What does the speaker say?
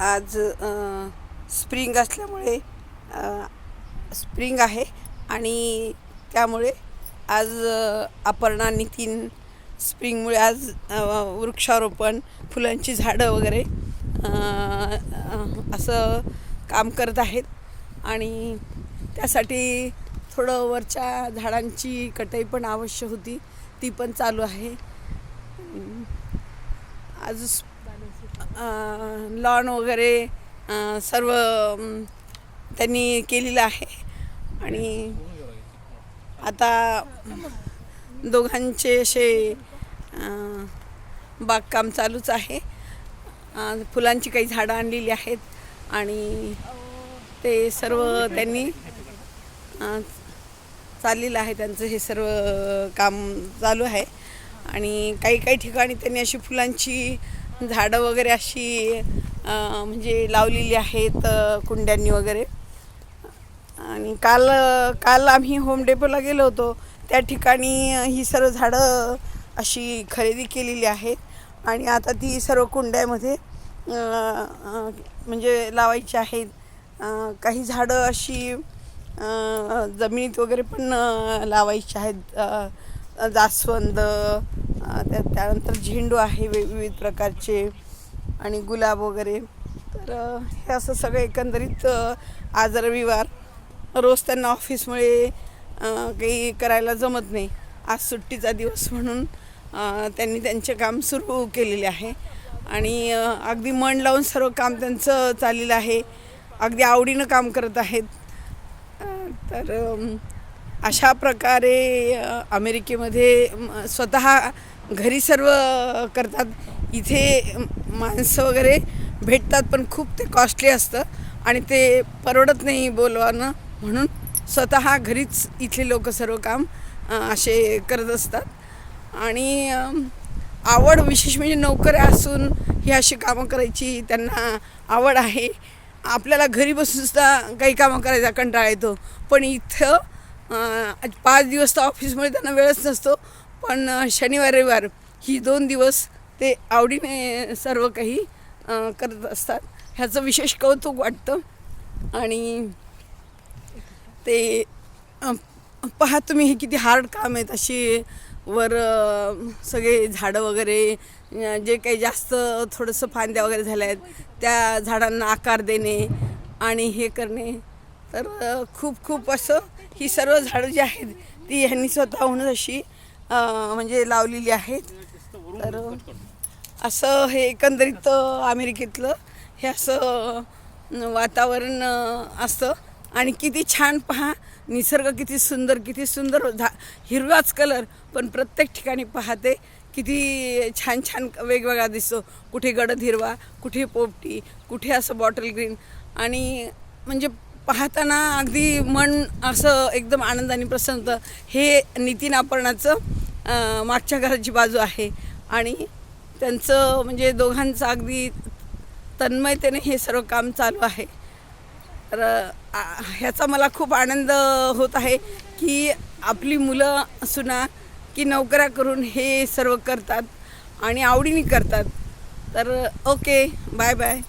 आज स्प्रिंग असल्यामुळे स्प्रिंग आहे आणि त्यामुळे आज अपर्णा नितीन स्प्रिंगमुळे आज वृक्षारोपण फुलांची झाडं वगैरे असं काम करत आहेत. आणि त्यासाठी थोडं वरच्या झाडांची कटाई पण आवश्यक होती. ती पण चालू आहे. आज लॉन वगैरे सर्व त्यांनी केलेलं आहे. आणि आता दोघांचे असे बागकाम चालूच आहे. फुलांची काही झाडं आणलेली आहेत आणि ते सर्व त्यांनी चाललेलं आहे. त्यांचं हे सर्व काम चालू आहे. आणि काही काही ठिकाणी त्यांनी अशी फुलांची झाडं वगैरे अशी म्हणजे लावलेली आहेत कुंड्यांनी वगैरे. आणि काल काल आम्ही होम डेपोला गेलो होतो. त्या ठिकाणी ही सर्व झाडं अशी खरेदी केलेली आहेत. आणि आता ती सर्व कुंड्यामध्ये म्हणजे लावायची आहेत. काही झाडं अशी जमिनीत वगैरे पण लावायची आहेत. जास्वंद त्या त्यानंतर झेंडू आहे विविध प्रकारचे आणि गुलाब वगैरे. तर हे असं सगळं एकंदरीत आज रविवार. रोज त्यांना ऑफिसमुळे काही करायला जमत नाही. आज सुट्टीचा दिवस म्हणून त्यांनी त्यांचे काम सुरू केलेले आहे. आणि अगदी मन लावून सर्व काम त्यांचं चाललेलं आहे. अगदी आवडीनं काम करत आहेत. तर अशा प्रकारे अमेरिकेमध्ये स्वतः घरी सर्व करतात. इथे माणसं वगैरे भेटतात पण खूप ते कॉस्टली असतं आणि ते परवडत नाही बोलवानं. म्हणून स्वतः घरीच इथले लोक सर्व काम असे करत असतात. आणि आवड विशेष म्हणजे नोकऱ्या असून ही अशी कामं करायची त्यांना आवड आहे. आपल्याला घरी बसून सुद्धा काही कामं करायचा कंटाळा येतो. पण इथं पाच दिवस तर ऑफिसमुळे त्यांना वेळच नसतो. पण शनिवार रविवार ही दोन दिवस ते आवडीने सर्व काही करत असतात. ह्याचं विशेष कौतुक वाटतं. आणि ते पहा तुम्ही हे किती हार्ड काम आहेत. अशी वर सगळे झाडं वगैरे जे काही जास्त थोडंसं फांद्या वगैरे झाल्या आहेत त्या झाडांना आकार देणे आणि हे करणे. तर खूप खूप असं ही सर्व झाडं जी आहेत ती ह्यांनी स्वतःहूनच अशी म्हणजे लावलेली आहेत. तर असं हे एकंदरीत अमेरिकेतलं हे असं वातावरण असतं. आणि किती छान पहा निसर्ग किती सुंदर किती सुंदर झा हिरवाच कलर पण प्रत्येक ठिकाणी पाहते किती छान छान वेगवेगळा दिसतो. कुठे गडद हिरवा कुठे पोपटी कुठे असं बॉटल ग्रीन आणि म्हणजे पाहताना अगदी मन असं एकदम आनंदाने प्रसन्न होतं हे नितीन आपणाचं मागच्या घराची बाजू आहे. आणि त्यांचं म्हणजे दोघांचं अगदी तन्मयतेने हे सर्व काम चालू आहे. तर ह्याचा मला खूप आनंद होत आहे की आपली मुलं सुना की नोकऱ्या करून हे सर्व करतात आणि आवडीने करतात. तर ओके बाय बाय